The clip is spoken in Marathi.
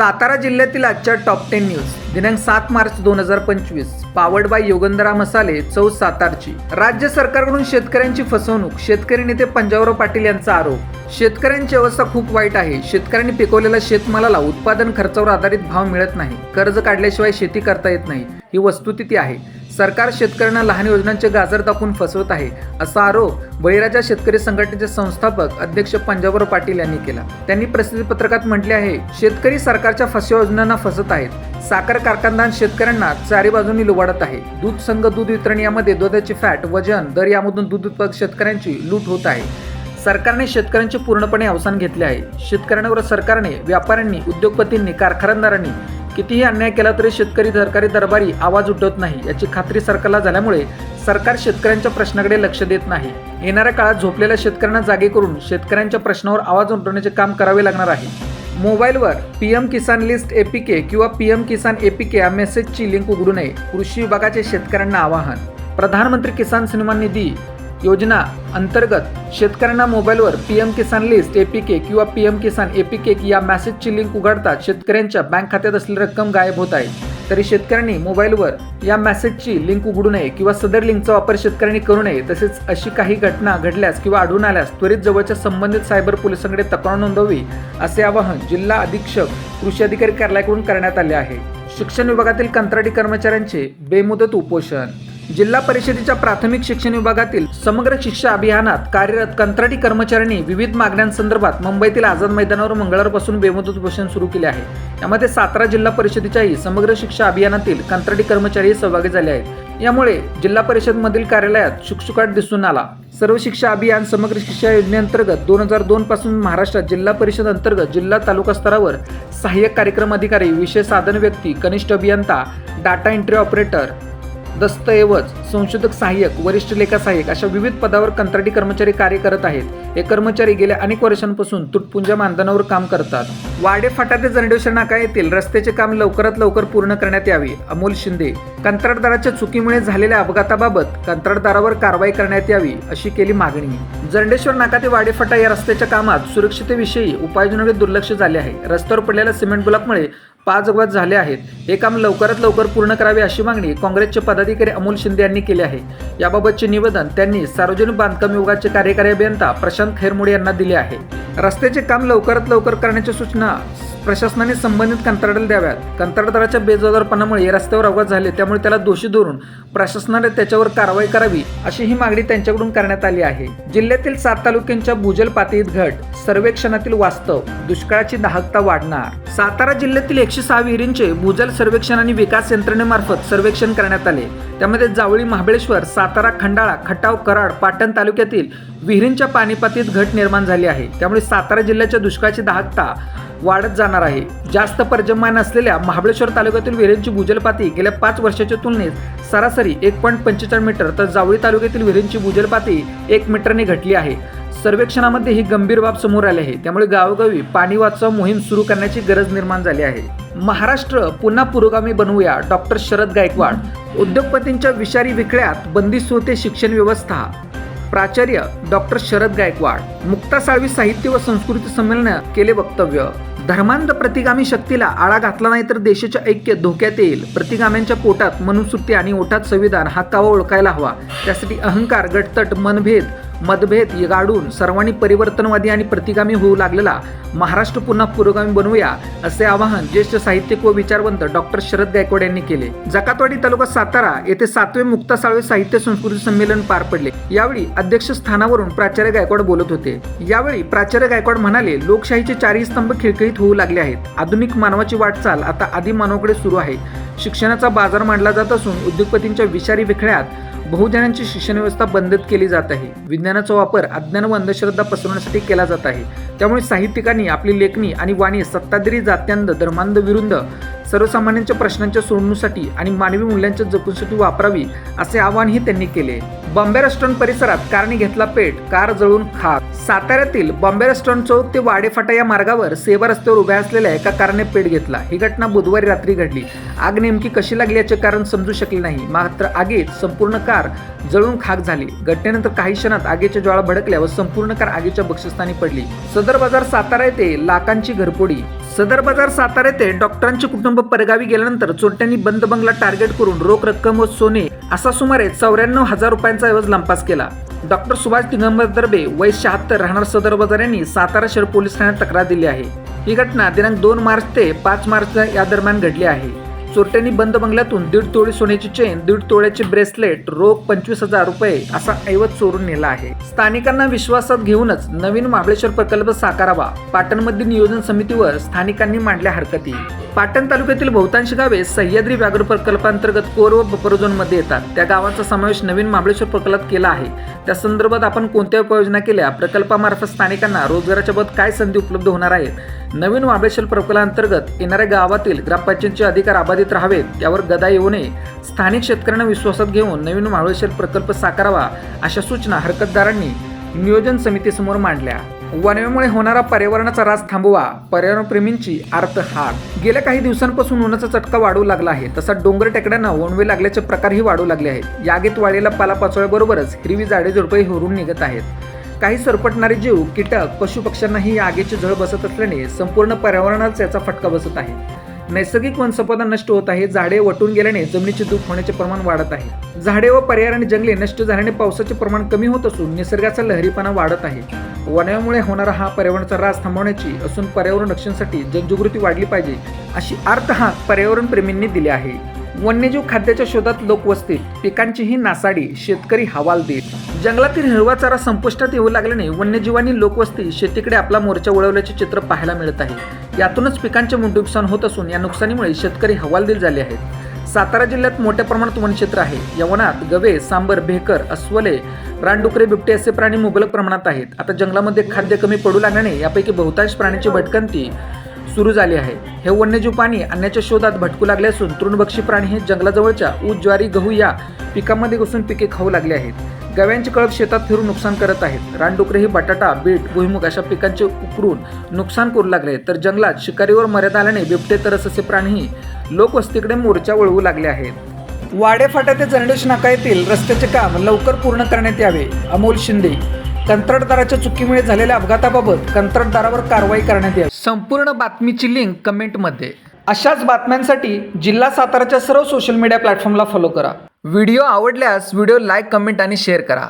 सातारा जिल्ह्यातील आजच्या टॉप टेन न्यूज. दिनांक सात मार्च दोन हजार पंचवीस. पावड बाय योगंदरा मसाले चौ सातारची. राज्य सरकारकडून शेतकऱ्यांची फसवणूक. शेतकरी नेते पंजाबराव पाटील यांचा आरोप. शेतकऱ्यांची अवस्था खूप वाईट आहे. शेतकऱ्यांनी पिकवलेल्या शेतमालाला उत्पादन खर्चावर आधारित भाव मिळत नाही. कर्ज काढल्याशिवाय शेती करता येत नाही. ही वस्तुस्थिती आहे. सरकार शेतकऱ्यांना लहान योजनांचे गाजर दाखवून फसवत आहे असा आरोप बळीराजा शेतकरी संघटनेचे संस्थापक अध्यक्ष पंजाबराव पाटील यांनी केला. त्यांनी प्रसिद्धी पत्रकात म्हटले आहे शेतकरी सरकारच्या फसव्या योजनांना फसत आहेत. साखर कारखानदार शेतकऱ्यांना चारी बाजूंनी लुबाडत आहे. दूध संघ दूध वितरण यामध्ये दुधाचे फॅट वजन दर यामधून दूध उत्पादक शेतकऱ्यांची लूट होत आहे. सरकारने शेतकऱ्यांचे पूर्णपणे अवसान घेतले आहे. शेतकऱ्यांवर सरकारने व्यापाऱ्यांनी उद्योगपतींनी कारखानदारांनी कितीही अन्याय केला तरी शेतकरी सरकारी दरबारी आवाज उठवत नाही. याची खात्री सरकारला झाल्यामुळे सरकार शेतकऱ्यांच्या प्रश्नाकडे लक्ष देत नाही. येणाऱ्या काळात झोपलेल्या शेतकऱ्यांना जागे करून शेतकऱ्यांच्या प्रश्नावर आवाज उठवण्याचे काम करावे लागणार आहे. मोबाईलवर P M Kisan list APK किंवा पी एम किसान एपीके या मेसेजची लिंक उघडू नये. कृषी विभागाचे शेतकऱ्यांना आवाहन. प्रधानमंत्री किसान सन्मान निधी योजना अंतर्गत शेतकऱ्यांना मोबाईलवर P M Kisan list APK किंवा पी एम किसान एपीके या मॅसेजची लिंक उघडताच शेतकऱ्यांच्या बँक खात्यात असलेली रक्कम गायब होत आहे. तरी शेतकऱ्यांनी मोबाईलवर या मॅसेजची लिंक उघडू नये किंवा सदर लिंकचा वापर शेतकऱ्यांनी करू नये. तसेच अशी काही घटना घडल्यास किंवा आढळून आल्यास त्वरित जवळच्या संबंधित सायबर पोलिसांकडे तक्रार नोंदववी असे आवाहन जिल्हा अधीक्षक कृषी अधिकारी कार्यालयाकडून करण्यात आले आहे. शिक्षण विभागातील कंत्राटी कर्मचाऱ्यांचे बेमुदत उपोषण. जिल्हा परिषदेच्या प्राथमिक शिक्षण विभागातील समग्र शिक्षा अभियानात कार्यरत कंत्राटी कर्मचाऱ्यांनी विविध मागण्यांसंदर्भात मुंबईतील आझाद मैदानावर मंगळवारपासून बेमुदत उपोषण सुरू केले आहे. यामध्ये सातारा जिल्हा परिषदेच्याही समग्र शिक्षा अभियानातील कंत्राटी कर्मचारी सहभागी झाले आहेत. यामुळे जिल्हा परिषदमधील कार्यालयात शुकशुकाट दिसून आला. सर्व शिक्षा अभियान समग्र शिक्षा योजनेअंतर्गत दोन हजार दोन पासून महाराष्ट्रात जिल्हा परिषद अंतर्गत जिल्हा तालुका स्तरावर सहाय्यक कार्यक्रम अधिकारी विषय साधन व्यक्ती कनिष्ठ अभियंता डाटा एंट्री ऑपरेटर दस्तऐवज संशोधक सहाय्यक वरिष्ठ लेखा सहाय्यक अशा विविध पदावर कंत्राटी कर्मचारी कार्य करत आहेत. हे कर्मचारी गेल्या अनेक वर्षांपासून तुटपुंजा मानधनावर काम करतात. वाडे फाटा ते जरडेश्वर नाका येथील रस्त्याचे काम लवकरात लवकर पूर्ण करण्यात यावे अमोल शिंदे. कंत्राटदाराच्या चुकीमुळे झालेल्या अपघाताबाबत कंत्राटदारावर कारवाई करण्यात यावी अशी केली मागणी. जरडेश्वर नाका ते वाडेफाटा या रस्त्याच्या कामात सुरक्षिततेविषयी उपाययोजनेकडे दुर्लक्ष झाले आहे. रस्त्यावर पडलेल्या सिमेंट ब्लॉकमुळे पाच अपघात झाले आहेत. हे काम लवकरात लवकर पूर्ण करावे अशी मागणी काँग्रेसचे पदाधिकारी अमोल शिंदे यांनी केली आहे. याबाबतचे निवेदन त्यांनी सार्वजनिक बांधकाम विभागाचे कार्यकारी अभियंता प्रशांत खैरमोडे यांना दिले आहे. रस्त्याचे काम लवकरात लवकर करण्याच्या सूचना प्रशासनाने संबंधित कंत्राटाला द्याव्यात. कंत्राटदाराच्या बेजबाबदारपणामुळे रस्त्यावर अपघात झाले त्यामुळे त्याला दोषी धरून प्रशासनाने त्याच्यावर कारवाई करावी अशी ही मागणी त्यांच्याकडून करण्यात आली आहे. जिल्ह्यातील सात तालुक्यांच्या भूजल पातळीत घट सर्वेक्षणातील वास्तव दुष्काळाची दाहकता वाढणार. सातारा जिल्ह्यातील एकशे सहा विहिरींचे भूजल सर्वेक्षण आणि विकास यंत्रणेमार्फत सर्वेक्षण करण्यात आले. त्यामध्ये जावळी महाबळेश्वर सातारा खंडाळा खटाव कराड पाटण तालुक्यातील विहिरींच्या पाणीपातीत घट निर्माण झाली आहे. त्यामुळे सातारा जिल्ह्याच्या दुष्काळाची दाहकता वाढत जाणार आहे. जास्त पर्जन्यमान असलेल्या महाबळेश्वर तालुक्यातील विहिरींची भूजलपाती गेल्या पाच वर्षाच्या तुलनेत सरासरी एक पॉईंट पंचेचाळीस मीटर तर जावळी तालुक्यातील विहिरींची भूजलपाती एक मीटरने घटली आहे. सर्वेक्षणामध्ये ही गंभीर बाब समोर आली आहे. त्यामुळे गावोगावी पाणी वाचवा मोहीम सुरू करण्याची गरज निर्माण झाली आहे. महाराष्ट्र पुन्हा पुरोगामी बनवूया. डॉक्टर शरद गायकवाड उद्योगपतींच्या विषारी विखळ्यात बंदिस्त होते शिक्षण व्यवस्था. प्राचार्य डॉक्टर शरद गायकवाड मुक्ता साळवी साहित्य व संस्कृती संमेलन केले वक्तव्य. धर्मांध प्रतिगामी शक्तीला आळा घातला नाही तर देशाचे ऐक्य धोक्यात येईल. प्रतिगाम्यांच्या पोटात मनुसुट्टी आणि ओठात संविधान हा कावा ओळखायला हवा. त्यासाठी अहंकार गटतट मनभेद मतभेद गाडून सर्वांनी परिवर्तनवादी आणि प्रतिगामी होऊ लागलेला महाराष्ट्र पुन्हा पुरोगामी बनवूया असे आवाहन ज्येष्ठ साहित्यिक व विचारवंत डॉक्टर शरद गायकवाड यांनी केले. जकातवाडी तालुका सातारा येथे सातवे मुक्ता साळवे साहित्य संस्कृती संमेलन पार पडले. यावेळी अध्यक्षस्थानावरून प्राचार्य गायकवाड बोलत होते. यावेळी प्राचार्य गायकवाड म्हणाले लोकशाहीचे चारही स्तंभ खिळखिळीत होऊ लागले आहेत. आधुनिक मानवाची वाटचाल आता आदी मानवाकडे सुरू आहे. शिक्षणाचा बाजार मांडला जात असून उद्योगपतींच्या विषारी विखळ्यात बहुजनांची शिक्षणव्यवस्था बंदत केली जात आहे. विज्ञानाचा वापर अज्ञान व अंधश्रद्धा पसरवण्यासाठी केला जात आहे. त्यामुळे साहित्यिकांनी आपली लेखणी आणि वाणी सत्ताधारी जात्यांध धर्मांध विरुद्ध सर्वसामान्यांच्या प्रश्नांच्या सोडणूसाठी आणि मानवी मूल्यांच्या जपूनसाठी वापरावी असे आवाहनही त्यांनी केले. बॉम्बे रेस्टॉरंट परिसरात कारने घेतला पेट कार जळून खाक. साताऱ्यातील बॉम्बे रेस्टॉरंट चौक ते वाडेफाटा या मार्गावर सेवा रस्त्यावर उभ्या असलेल्या एका कारने पेट घेतला. ही घटना बुधवारी रात्री घडली. आग नेमकी कशी लागली याचे कारण समजू शकले नाही. मात्र आगीत संपूर्ण कार जळून खाक झाली. घटनेनंतर काही क्षणात आगीच्या ज्वाळा भडकल्या व संपूर्ण कार आगीच्या बक्षस्थानी पडली. सदर बाजार सातारा येथे लाखांची घरपोडी सदर बाजार सातारा येथे डॉक्टरांचे कुटुंब परगावी गेल्यानंतर चोरट्यांनी बंद बंगला टार्गेट करून रोख रक्कम व सोने असा सुमारे चौऱ्याण्णव हजार रुपयांचा ऐवज लंपास केला. डॉक्टर सुभाष दिगंबर दर्बे वय शहात्तर राहणार सदर बाजार यांनी सातारा शहर पोलीस ठाण्यात तक्रार दिली आहे. ही घटना दिनांक दोन मार्च ते पाच मार्च या दरम्यान घडली आहे. चोरट्यांनी बंद बंगल्यातून दीड तोळी सोन्याची चेन दीड तोळ्याचे ब्रेसलेट रोख पंचवीस हजार रुपये असा ऐवज चोरून नेला आहे. स्थानिकांना विश्वासात घेऊनच नवीन महाबळेश्वर प्रकल्प साकारावा पाटणमध्ये नियोजन समितीवर स्थानिकांनी मांडल्या हरकती. पाटण तालुक्यातील बहुतांश गावे सह्याद्री व्याघ्र प्रकल्पांतर्गत कोर व बफरमध्ये येतात. त्या गावांचा समावेश नवीन महाबळेश्वर प्रकल्पात केला आहे. त्या संदर्भात आपण कोणत्या उपाययोजना केल्या? प्रकल्पामार्फत स्थानिकांना रोजगाराच्या बाबत काय संधी उपलब्ध होणार आहेत? नवीन महाबळेश्वर प्रकल्पांतर्गत येणाऱ्या गावातील ग्रामपंचायतीचे अधिकार अबाधित राहावेत यावर गदा येऊ नये. स्थानिक शेतकऱ्यांना विश्वासात घेऊन नवीन महाबळेश्वर प्रकल्प साकारावा अशा सूचना हरकतदारांनी नियोजन समितीसमोर मांडल्या. वनव्यामुळे होणारा पर्यावरणाचा रास थांबवा पर्यावरणप्रेमींची आर्त हाक गेल्या काही दिवसांपासून उन्हाचा चटका वाढू लागला आहे तसा डोंगर टेकड्यांना वणवे लागल्याचे प्रकारही वाढू लागले आहेत. यागेत वाढलेला पालापाचोळ्याबरोबरच हिरवी झाडे झुडपे हुरून निघत आहेत. काही सरपटणारे जीव कीटक पशुपक्ष्यांनाही या आगीची झळ बसत असल्याने संपूर्ण पर्यावरणाच याचा फटका बसत आहे. नैसर्गिक वनसंपदा नष्ट होत आहे झाडे वटून गेल्याने जमिनीची धूप होण्याचे प्रमाण वाढत आहे. झाडे व पर्यावरण जंगले नष्ट झाल्याने पावसाचे प्रमाण कमी होत असून निसर्गाचा लहरीपणा वाढत आहे. वनव्यामुळे होणारा हा पर्यावरणाचा रास थांबवण्याची असून पर्यावरण रक्षणासाठी जनजागृती वाढली पाहिजे अशी अर्थ हा पर्यावरण प्रेमींनी दिली आहे. वन्यजीव खाद्याच्या शोधात लोक वसतील पिकांचीही नासाडी शेतकरी हवाल देत. जंगलातील हिरवा चारा संपुष्टात येऊ लागल्याने वन्यजीवांनी लोकवस्ती शेतीकडे आपला मोर्चा वळवल्याचे चित्र पाहायला मिळत आहे. यातूनच पिकांचे मोठे नुकसान होत असून या नुकसानीमुळे शेतकरी हवालदिल झाले आहेत. सातारा जिल्ह्यात मोठ्या प्रमाणात वनक्षेत्र आहे. या वनात गवे सांबर भेकर अस्वले रानडुकरे बिबटे असे प्राणी मुबलक प्रमाणात आहेत. आता जंगलामध्ये खाद्य कमी पडू लागल्याने यापैकी बहुतांश प्राण्यांची भटकंती सुरू झाली आहे. हे वन्यजीव पाणी आणण्याच्या शोधात भटकू लागले असून तृणभक्षी प्राणी हे जंगलाजवळच्या ऊस ज्वारी गहू या पिकांमध्ये घुसून पिके खाऊ लागले आहेत. गव्यांचे कळप शेतात फिरून नुकसान करत आहेत. रानडुकरे ही बटाटा बीट भुईमुग अशा पिकांचे उकरून नुकसान करू लागले. तर जंगलात शिकारीवर मर्यादा आल्याने बिबटे तरस असे प्राणीही लोकवस्तीकडे मोर्चा वळवू लागले आहेत. वाडेफाटा ते जरंडेश नाका येथील रस्त्याचे काम लवकर पूर्ण करण्यात यावे. अमोल शिंदे. कंत्राटदाराच्या चुकीमुळे झालेल्या अपघाताबाबत कंत्राटदारावर कारवाई करण्यात यावी. संपूर्ण बातमीची लिंक कमेंटमध्ये. अशाच बातम्यांसाठी जिल्हा साताराच्या सर्व सोशल मीडिया प्लॅटफॉर्मला फॉलो करा. व्हिडिओ आवडल्यास व्हिडिओ लाईक कमेंट आणि शेअर करा.